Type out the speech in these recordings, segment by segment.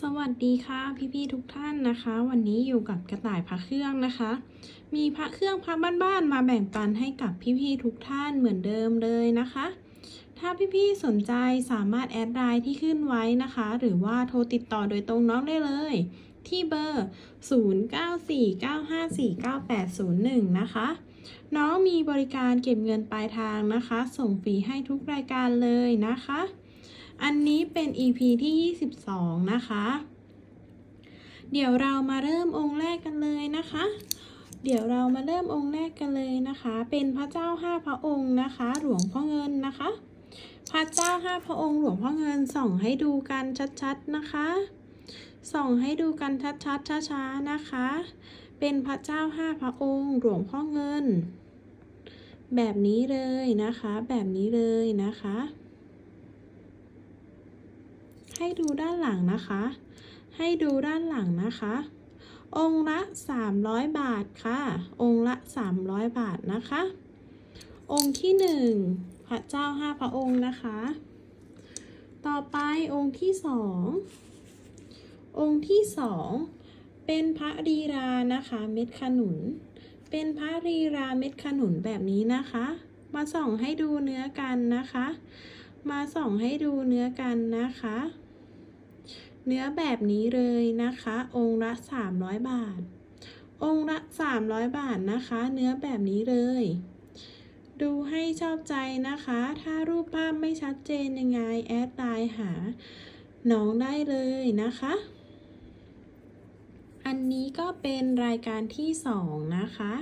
สวัสดีค่ะพี่ๆทุกท่านนะคะ วันนี้อยู่กับกระต่ายพระเครื่องนะคะ มีพระเครื่องพระบ้านๆมาแบ่งปันให้กับพี่ๆทุกท่านเหมือนเดิมเลยนะคะ ถ้าพี่ๆสนใจสามารถแอดไลน์ที่ขึ้นไว้นะคะ หรือว่าโทรติดต่อโดยตรงน้องได้เลย ที่เบอร์ 0949549801 นะคะ น้องมีบริการเก็บเงินปลายทางนะคะ ส่งฟรีให้ทุกรายการเลยนะคะ อันนี้เป็น EP ที่ 22 นะคะ เดี๋ยวเรามาเริ่มองค์แรกกันเลยนะคะ เดี๋ยวเรามาเริ่มองค์แรกกันเลยนะคะ เป็นพระเจ้าห้าพระองค์นะคะ หลวงพ่อเงินนะคะ พระเจ้าห้าพระองค์หลวงพ่อเงินส่องให้ดูกันชัดๆนะคะ ส่องให้ดูกันชัดๆช้าๆนะคะ เป็นพระเจ้าห้าพระองค์หลวงพ่อเงิน แบบนี้เลยนะคะ แบบนี้เลยนะคะ ให้ดูด้านหลังนะคะ ให้ดูด้านหลังนะคะ องค์ละ 300 บาทค่ะ องค์ละ 300 บาทนะคะ องค์ที่ 1 พระเจ้าห้าพระองค์นะคะ ต่อไปองค์ที่ 2 องค์ที่ 2 เป็นพระรีรานะคะ เม็ดขนุน เป็นพระรีราเม็ดขนุนแบบนี้นะคะ มาส่องให้ดูเนื้อกันนะคะมาส่องให้ดูเนื้อกันนะคะ เนื้อแบบนี้เลยนะคะ องค์ละ 300 บาท องค์ละ 300 บาทนะคะ เนื้อแบบนี้เลย ดูให้ชอบใจนะคะ ถ้ารูปภาพไม่ชัดเจนยังไง แอดไลน์หา น้องได้เลยนะคะ อันนี้ก็เป็นรายการที่ 2 นะคะ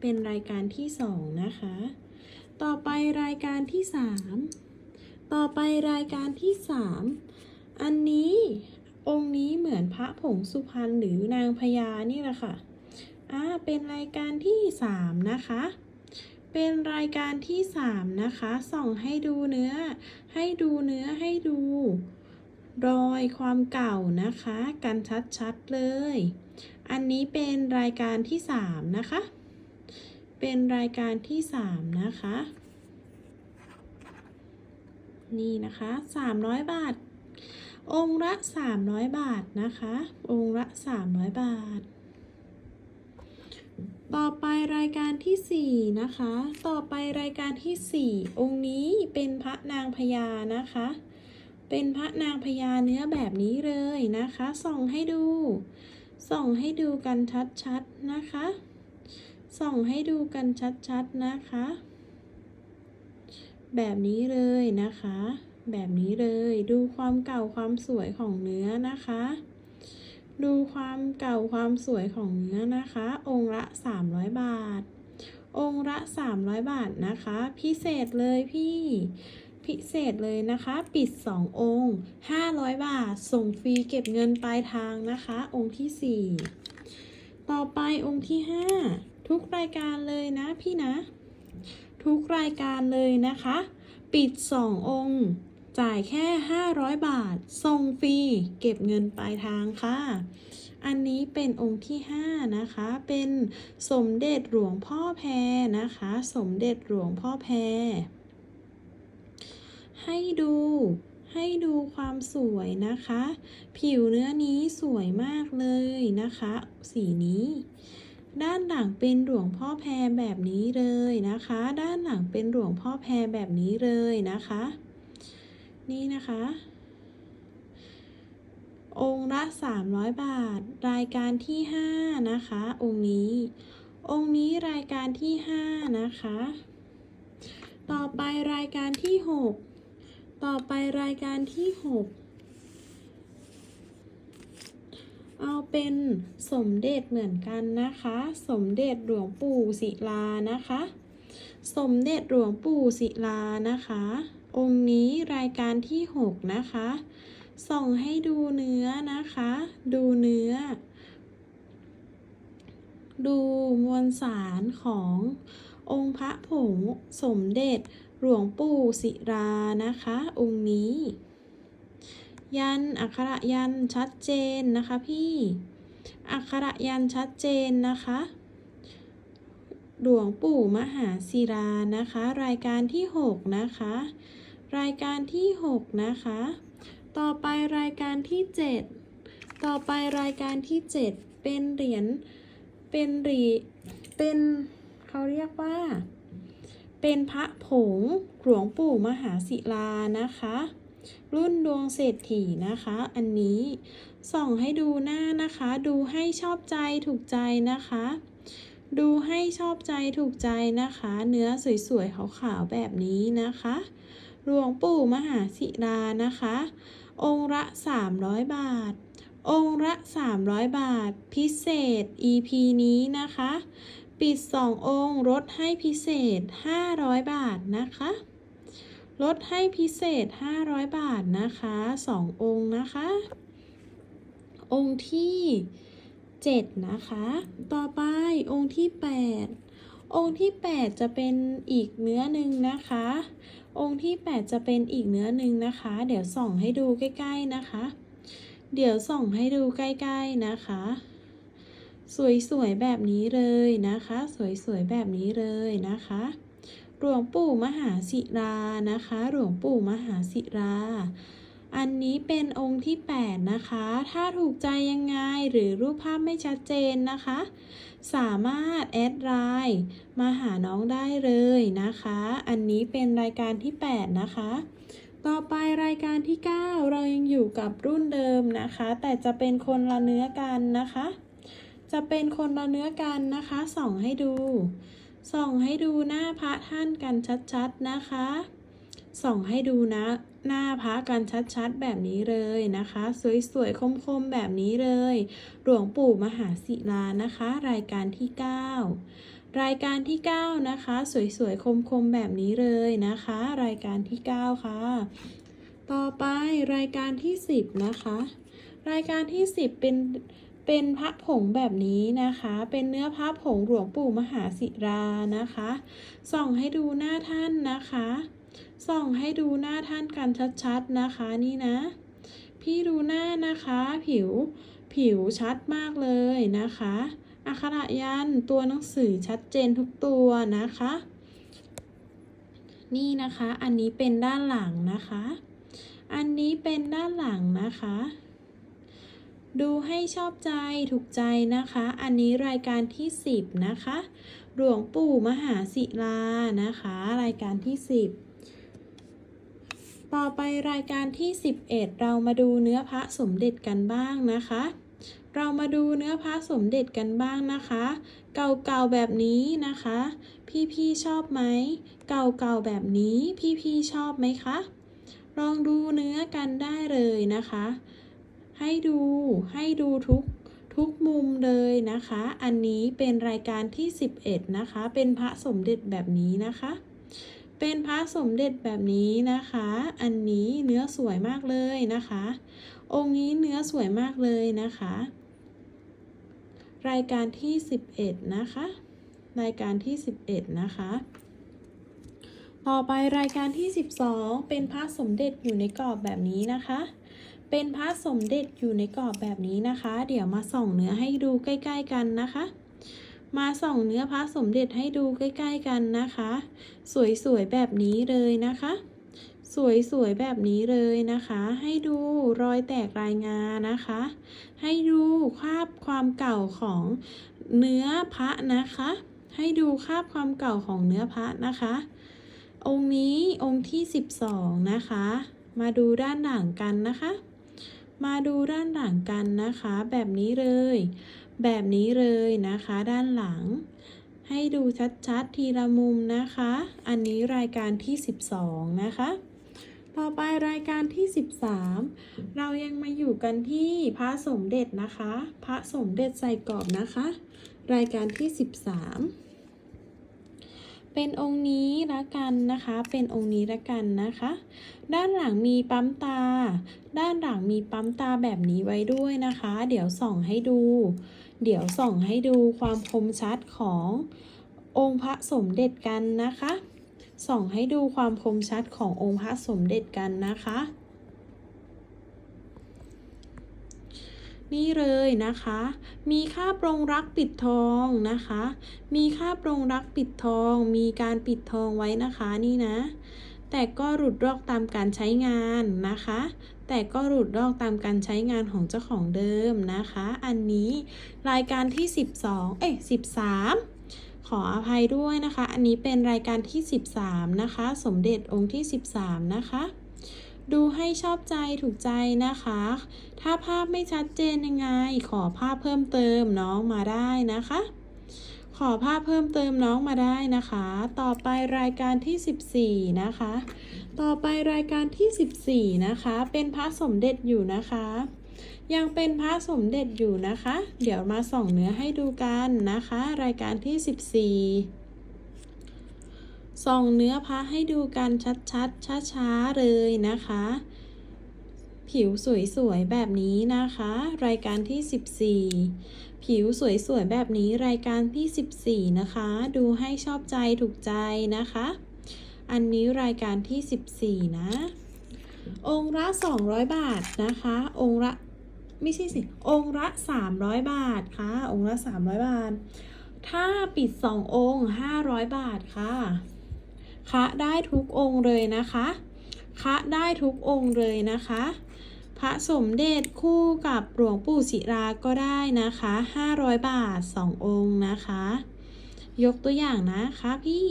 เป็นรายการที่ 2 นะคะ ต่อไปรายการที่ 3 ต่อไปรายการที่ 3 อันนี้องค์นี้เหมือนพระผงสุพรรณหรือนางพญานี่แหละค่ะอ่าเป็นรายการที่3นะคะ เป็นรายการที่3นะคะ ส่องให้ดูเนื้อ ให้ดูเนื้อให้ดู รอยความเก่านะคะ กันชัดๆเลย อันนี้เป็นรายการที่3นะคะ เป็นรายการที่3นะคะนี่นะคะ 300 บาท องค์ละ 300 บาทนะคะ องค์ละ 300 บาท ต่อไปรายการที่ 4 นะคะ ต่อไปรายการที่ 4 องค์นี้เป็นพระนางพญานะคะ เป็นพระนางพญาเนื้อแบบนี้เลยนะคะ ส่องให้ดู ส่องให้ดูกันชัดๆนะคะ ส่องให้ดูกันชัดๆนะคะ แบบนี้เลยนะคะ แบบนี้เลยดูความเก่าความสวยของเนื้อนะคะ ดูความเก่าความสวยของเนื้อนะคะ องค์ละ 300 บาท องค์ละ 300 บาทนะคะ พิเศษเลยพี่ พิเศษเลยนะคะ ปิด 2 องค์ 500 บาท ส่งฟรีเก็บเงินปลายทางนะคะ องค์ที่ 4 ต่อไปองค์ที่ 5 ทุกรายการเลยนะพี่นะ ทุกรายการเลยนะคะปิด2องค์ จ่ายแค่ 500 บาท ส่งฟรี เก็บเงินปลายทางค่ะ อันนี้เป็นองค์ที่ 5 นะคะ เป็นสมเด็จหลวงพ่อแพรนะคะ สมเด็จหลวงพ่อแพร ให้ดูให้ดูความสวยนะคะ ผิวเนื้อนี้สวยมากเลยนะคะ สีนี้ ด้านหลังเป็นหลวงพ่อแพรแบบนี้เลยนะคะ ด้านหลังเป็นหลวงพ่อแพรแบบนี้เลยนะคะ นี่นะคะ องค์ละ 300 บาท รายการที่ 5 นะคะ องค์นี้ องค์นี้รายการที่ 5 นะคะ ต่อไปรายการที่ 6 ต่อไปรายการที่ 6 เอาเป็นสมเด็จเหมือนกันนะคะ สมเด็จหลวงปู่ศิลานะคะ สมเด็จหลวงปู่ศิลานะคะ องค์นี้รายการที่ 6 นะคะ ส่องให้ดูเนื้อนะคะ ดูเนื้อ ดูมวลสารขององค์พระผงสมเด็จหลวงปู่ศิลานะคะ องค์นี้ ยันอักขระยันชัดเจนนะคะพี่ อักขระยันชัดเจนนะคะ หลวงปู่มหาศิลานะคะ รายการที่ 6 นะคะ รายการที่ 6 นะคะ ต่อไปรายการที่ 7 ต่อไปรายการที่ 7 เป็นเหรียญเป็นเหรียเป็นเขาเรียกว่า เป็นพระผงหลวงปู่มหาศิลานะคะ รุ่นดวงเศรษฐีนะคะ อันนี้ส่องให้ดูหน้านะคะ ดูให้ชอบใจถูกใจนะคะ ดูให้ชอบใจถูกใจนะคะ เนื้อสวยๆขาวๆแบบนี้นะคะหลวงปู่มหาศิลานะคะ องค์ละ 300 บาท องค์ละ 300 บาท พิเศษ EP นี้นะคะ ปิด 2 องค์ลดให้พิเศษ 500 บาทนะคะลดให้พิเศษ 500 บาทนะคะ 2 องค์นะคะ องค์ที่ 7 นะคะ ต่อไปองค์ที่ 8 องค์ที่ 8 จะเป็นอีกเนื้อหนึ่งนะคะ องค์ที่ 8 จะเป็นอีกเนื้อหนึ่งนะคะ เดี๋ยวส่องให้ดูใกล้ๆนะคะ เดี๋ยวส่องให้ดูใกล้ๆนะคะ สวยๆแบบนี้เลยนะคะ สวยๆแบบนี้เลยนะคะหลวงปู่มหาศิลานะคะ หลวงปู่มหาศิลา อันนี้เป็นองค์ที่ 8 นะคะ ถ้าถูกใจยังไงหรือรูปภาพไม่ชัดเจนนะคะ สามารถแอดไลน์มาหาน้องได้เลยนะคะ อันนี้เป็นรายการที่ 8 นะคะ ต่อไปรายการที่ 9 เรายังอยู่กับรุ่นเดิมนะคะ แต่จะเป็นคนละเนื้อกันนะคะ จะเป็นคนละเนื้อกันนะคะ ส่องให้ดู ส่องให้ดูหน้าพระท่านกันชัดๆนะคะ ส่องให้ดูนะ หน้าพระกันชัดๆ แบบนี้เลยนะคะ สวยๆ คมๆ แบบนี้เลย หลวงปู่มหาศิลานะคะ รายการที่ 9 รายการที่ 9 นะคะ สวยๆ คมๆ แบบนี้เลยนะคะ รายการที่ 9 ค่ะ ต่อไปรายการที่ 10 นะคะ รายการที่ 10 เป็นเป็นพระผงแบบนี้นะคะ เป็นเนื้อพระผงหลวงปู่มหาศิรานะคะ ส่องให้ดูหน้าท่านนะคะ ส่องให้ดูหน้าท่านกันชัดๆนะคะนี่นะ พี่ดูหน้านะคะ ผิวผิวชัดมากเลยนะคะอักขระยันตัวหนังสือชัดเจนทุกตัวนะคะ นี่นะคะอันนี้เป็นด้านหลังนะคะ อันนี้เป็นด้านหลังนะคะ ดูให้ชอบใจถูกใจนะคะ อันนี้รายการที่ 10 นะคะ หลวงปู่มหาศิลานะคะ รายการที่ 10 ต่อไปรายการที่ 11 เรามาดูเนื้อพระสมเด็จกันบ้างนะคะ เรามาดูเนื้อพระสมเด็จกันบ้างนะคะ เก่าๆแบบนี้นะคะ พี่ๆชอบไหม เก่าๆแบบนี้พี่ๆชอบไหมคะ ลองดูเนื้อกันได้เลยนะคะ ให้ดูให้ดูทุกทุกมุมเลยนะคะ อันนี้เป็นรายการที่ 11 นะคะ เป็นพระสมเด็จแบบนี้นะคะ เป็นพระสมเด็จแบบนี้นะคะ อันนี้เนื้อสวยมากเลยนะคะ องค์นี้เนื้อสวยมากเลยนะคะ รายการที่ 11 นะคะ รายการที่ 11 นะคะ ต่อไปรายการที่ 12 เป็นพระสมเด็จอยู่ในกรอบแบบนี้นะคะ เป็นพระสมเด็จอยู่ในกรอบแบบนี้นะคะ เดี๋ยวมาส่องเนื้อให้ดูใกล้ ๆ กันนะคะ มาส่องเนื้อพระสมเด็จให้ดูใกล้ ๆกันนะคะ สวยๆแบบนี้เลยนะคะ สวยๆแบบนี้เลยนะคะ ให้ดูรอยแตกรายงานนะคะ ให้ดูคราบความเก่าของเนื้อพระนะคะ ให้ดูคราบความเก่าของเนื้อพระนะคะ องค์นี้องค์ที่ 12 นะคะ มาดูด้านหลังกันนะคะ มาดูด้านหลังกันนะคะ แบบนี้เลย แบบนี้เลยนะคะ ด้านหลัง ให้ดูชัดๆ ทีละมุมนะคะ อันนี้รายการที่ 12 นะคะ ต่อไปรายการที่ 13 เรายังมาอยู่กันที่พระสมเด็จนะคะ พระสมเด็จใส่กรอบนะคะ รายการที่ 13เป็นองค์นี้ละกันนะคะ เป็นองค์นี้ละกันนะคะ ด้านหลังมีปั๊มตา ด้านหลังมีปั๊มตาแบบนี้ไว้ด้วยนะคะ เดี๋ยวส่องให้ดู เดี๋ยวส่องให้ดูความคมชัดขององค์พระสมเด็จกันนะคะ ส่องให้ดูความคมชัดขององค์พระสมเด็จกันนะคะ นี่เลยนะคะ มีค่าปรงรักปิดทองนะคะ มีค่าปรงรักปิดทอง มีการปิดทองไว้นะคะนี่นะ แต่ก็หลุดรอกตามการใช้งานนะคะ แต่ก็หลุดลอกตามการใช้งานของเจ้าของเดิมนะคะ อันนี้รายการที่ 12 เอ้ย13ขออภัยด้วยนะคะ อันนี้เป็นรายการที่ 13 นะคะ สมเด็จองค์ที่ 13 นะคะ ดูให้ชอบใจถูกใจนะคะ ถ้าภาพไม่ชัดเจนยังไง ขอภาพเพิ่มเติมน้องมาได้นะคะ ขอภาพเพิ่มเติมน้องมาได้นะคะ ต่อไปรายการที่ 14 นะคะ ต่อไปรายการที่ 14 นะคะ เป็นพระสมเด็จอยู่นะคะ ยังเป็นพระสมเด็จอยู่นะคะ เดี๋ยวมาส่องเนื้อให้ดูกันนะคะ รายการที่ 14 ส่องเนื้อพระให้ดูกันชัดๆช้าๆเลยนะคะ ผิวสวยๆแบบนี้นะคะ รายการที่ 14 ผิวสวยๆแบบนี้รายการที่ 14 นะคะ ดูให้ชอบใจถูกใจนะคะ อันนี้รายการที่ 14 นะ องค์ละ 200 บาทนะคะ องค์ละไม่ใช่สิ องค์ละ 300 บาทค่ะ องค์ละ 300 บาท ถ้าปิด 2 องค์ 500 บาทค่ะคะได้ทุกองค์เลยนะคะ คะได้ทุกองค์เลยนะคะ ระสมเด็จคู่กับหลวงปู่ศิราก็ได้นะคะ 500 บาท 2 องค์นะคะ ยกตัวอย่างนะคะพี่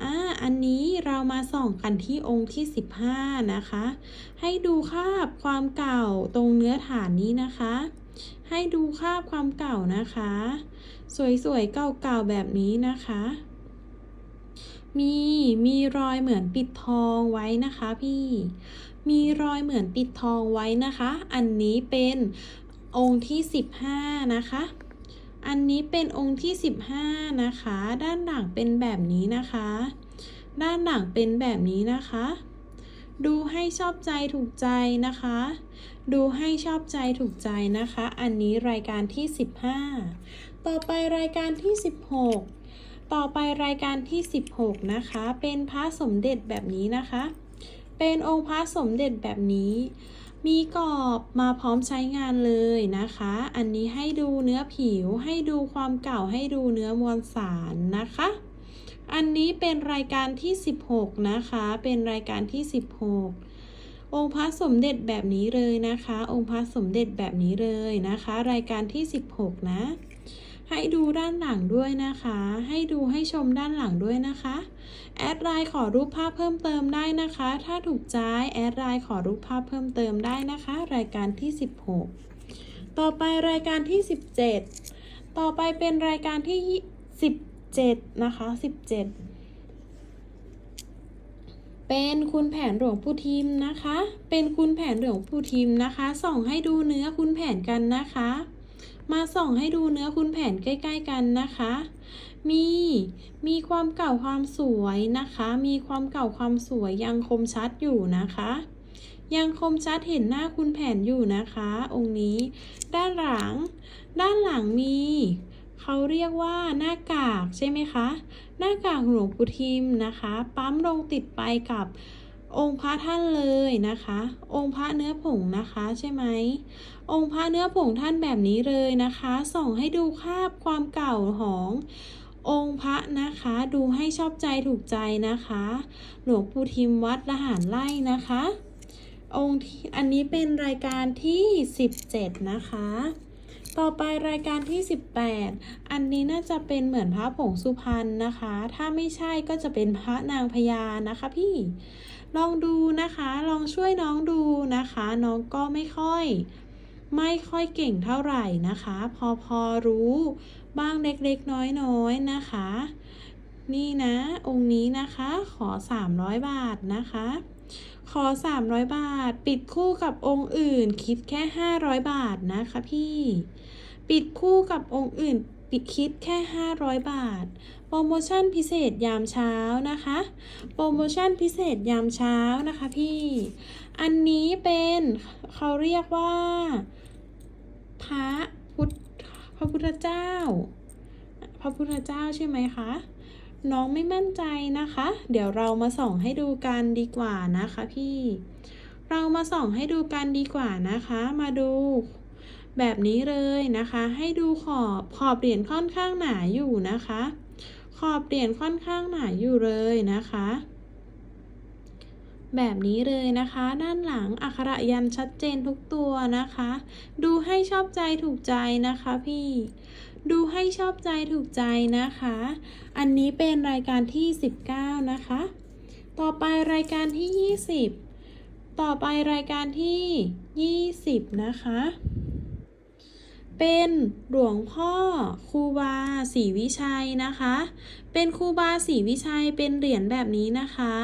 อ่าอันนี้เรามาส่องกันที่องค์ที่ 15 นะคะ ให้ดูคาบความเก่าตรงเนื้อฐานนี้นะคะ ให้ดูคาบความเก่านะคะ สวยๆเก่าๆแบบนี้นะคะ มีมีรอยเหมือนปิดทองไว้นะคะพี่ มีรอยเหมือนปิดทองไว้นะคะ อันนี้เป็นองค์ที่15นะคะ อันนี้เป็นองค์ที่15นะคะ ด้านหลังเป็นแบบนี้นะคะ ด้านหลังเป็นแบบนี้นะคะ ดูให้ชอบใจถูกใจนะคะ ดูให้ชอบใจถูกใจนะคะ อันนี้รายการที่15ต่อไปรายการที่16 ต่อไปรายการที่ 16 นะคะ เป็นพระสมเด็จแบบนี้นะคะ เป็นองค์พระสมเด็จแบบนี้ มีกรอบมาพร้อมใช้งานเลยนะคะ อันนี้ให้ดูเนื้อผิว ให้ดูความเก่า ให้ดูเนื้อมวลสารนะคะ อันนี้เป็นรายการที่ 16 นะคะ เป็นรายการที่ 16องค์พระสมเด็จแบบนี้เลยนะคะ องค์พระสมเด็จแบบนี้เลยนะคะ รายการที่ 16 นะ ให้ดูด้านหลังด้วยนะคะ ให้ดูให้ชมด้านหลังด้วยนะคะ แอดไลน์ขอรูปภาพเพิ่มเติมได้นะคะ ถ้าถูกใจแอดไลน์ขอรูปภาพเพิ่มเติมได้นะคะ รายการที่ 16 ต่อไปรายการที่ 17 ต่อไปเป็นรายการที่ 17 นะคะ 17เป็นคุณแผนหลวงปู่ทิมนะคะ เป็นคุณแผนหลวงปู่ทิมนะคะ ส่องให้ดูเนื้อคุณแผนกันนะคะ มาส่องให้ดูเนื้อคุณแผนใกล้ ๆ กันนะคะ มี มีความเก่าความสวยนะคะ มีความเก่าความสวยยังคมชัดอยู่นะคะ ยังคมชัดเห็นหน้าคุณแผนอยู่นะคะ องค์นี้ ด้านหลัง ด้านหลังมีเขาเรียกว่าหน้ากากใช่ไหมคะ หน้ากากหลวงปู่ทิมนะคะ ปั๊มลงติดไปกับ องค์พระท่านเลยนะคะ องค์พระเนื้อผงนะคะใช่ไหมองค์พระเนื้อผงท่านแบบนี้เลยนะคะ ส่องให้ดูคาบความเก่าขององค์พระนะคะดูให้ชอบใจถูกใจนะคะ หลวงปู่ทิมวัดละหารไล่นะคะ องค์ที่อันนี้เป็นรายการที่ 17 นะคะ ต่อไปรายการที่ 18 อันนี้น่าจะเป็นเหมือนพระผงสุพรรณนะคะ ถ้าไม่ใช่ก็จะเป็นพระนางพญานะคะพี่ ลองดูนะคะ ลองช่วยน้องดูนะคะ น้องก็ไม่ค่อย ไม่ค่อยเก่งเท่าไหร่นะคะ พอพอรู้บ้างเล็กๆน้อยๆนะคะ นี่นะ องค์นี้นะคะ ขอ 300 บาทนะคะขอ 300 บาท ปิดคู่กับองค์อื่น คิดแค่ 500 บาทนะคะพี่ ปิดคู่กับองค์อื่นปิดคิดแค่ 500 บาท โปรโมชั่นพิเศษยามเช้านะคะ โปรโมชั่นพิเศษยามเช้านะคะพี่ อันนี้เป็นเขาเรียกว่า พระพุทธพระพุทธเจ้า พระพุทธเจ้าใช่ไหมคะ น้องไม่มั่นใจนะคะ เดี๋ยวเรามาส่องให้ดูกันดีกว่านะคะพี่ เรามาส่องให้ดูกันดีกว่านะคะ มาดู แบบนี้เลยนะคะ ให้ดูขอบขอบเหรียญค่อนข้างหนาอยู่นะคะ ขอบเหรียญค่อนข้างหนาอยู่เลยนะคะ แบบนี้เลยนะคะ ด้านหลังอักขระยันชัดเจนทุกตัวนะคะ ดูให้ชอบใจถูกใจนะคะพี่ดูให้ชอบใจถูกใจนะคะ อันนี้เป็นรายการที่ 19 นะคะ ต่อไปรายการที่ 20 ต่อไปรายการที่ 20 นะคะ เป็นหลวงพ่อครูบาศรีวิชัยนะคะ เป็นครูบาศรีวิชัยเป็นเหรียญแบบนี้นะคะ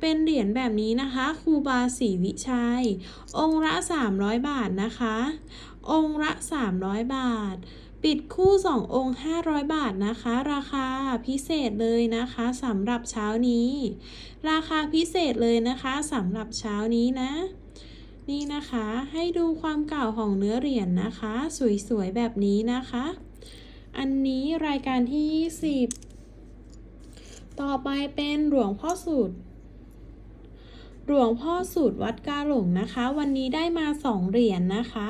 เป็นเหรียญแบบนี้นะคะครูบาศรีวิชัย องค์ละ 300 บาทนะคะ องค์ละ 300 บาท ปิดคู่ 2 องค์ 500 บาทนะคะ ราคาพิเศษเลยนะคะสำหรับเช้านี้ ราคาพิเศษเลยนะคะสำหรับเช้านี้นะ นี่นะคะให้ดูความเก่าของเนื้อเหรียญนะคะ สวยๆแบบนี้นะคะ อันนี้รายการที่ 20 ต่อไปเป็นหลวงพ่อสุดหลวงพ่อสูตรวัดกาหลงนะคะ วันนี้ได้มาสองเหรียญนะคะ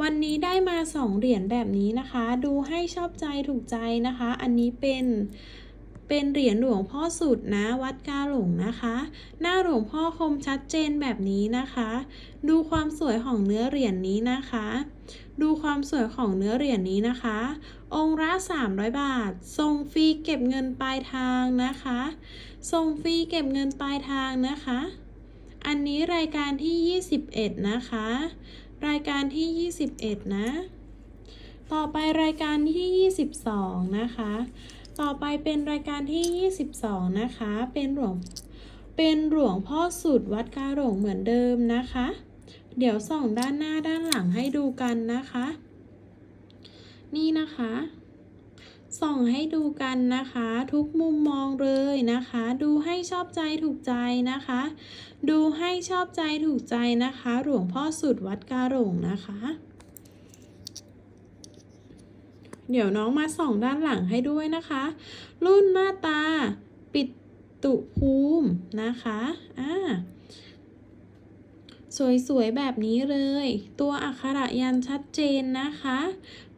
วันนี้ได้มาสองเหรียญแบบนี้นะคะ ดูให้ชอบใจถูกใจนะคะ อันนี้เป็น เป็นเหรียญหลวงพ่อสุดนะวัดกาหลงนะคะ หน้าหลวงพ่อคมชัดเจนแบบนี้นะคะ ดูความสวยของเนื้อเหรียญนี้นะคะ ดูความสวยของเนื้อเหรียญนี้นะคะ องค์ละ300 บาทส่งฟรีเก็บเงินปลายทางนะคะส่งฟรีเก็บเงินปลายทางนะคะ อันนี้รายการที่ 21 นะคะ รายการที่ 21 นะ ต่อไปรายการที่ 22 นะคะ ต่อไปเป็นรายการที่ 22 นะคะ เป็นหลวง เป็นหลวงพ่อสุดวัดกาหลงเหมือนเดิมนะคะ เดี๋ยวส่องด้านหน้าด้านหลังให้ดูกันนะคะ นี่นะคะ ส่องให้ดูกันนะคะ ทุกมุมมองเลยนะคะ ดูให้ชอบใจถูกใจนะคะ ดูให้ชอบใจถูกใจนะคะ หลวงพ่อสุดวัดกาหลงนะคะ เดี๋ยวน้องมาส่องด้านหลังให้ด้วยนะคะ รุ่นมาตา ปิดตุภูมินะคะ อ่า สวยๆ แบบนี้เลย ตัวอักขระยันชัดเจนนะคะ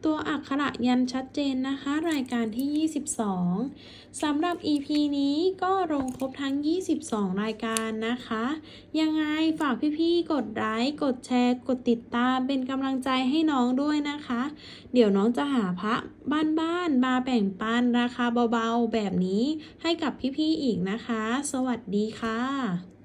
ตัวอักขระยันชัดเจนนะคะ รายการที่ 22สำหรับ EP นี้ก็ลงครบทั้ง 22 รายการนะคะ ยังไงฝากพี่ๆ กดไลค์ กดแชร์ กดติดตามเป็นกำลังใจให้น้องด้วยนะคะ เดี๋ยวน้องจะหาพระบ้านๆ มาแบ่งปันราคาเบาๆ แบบนี้ให้กับพี่ๆ อีกนะคะ สวัสดีค่ะ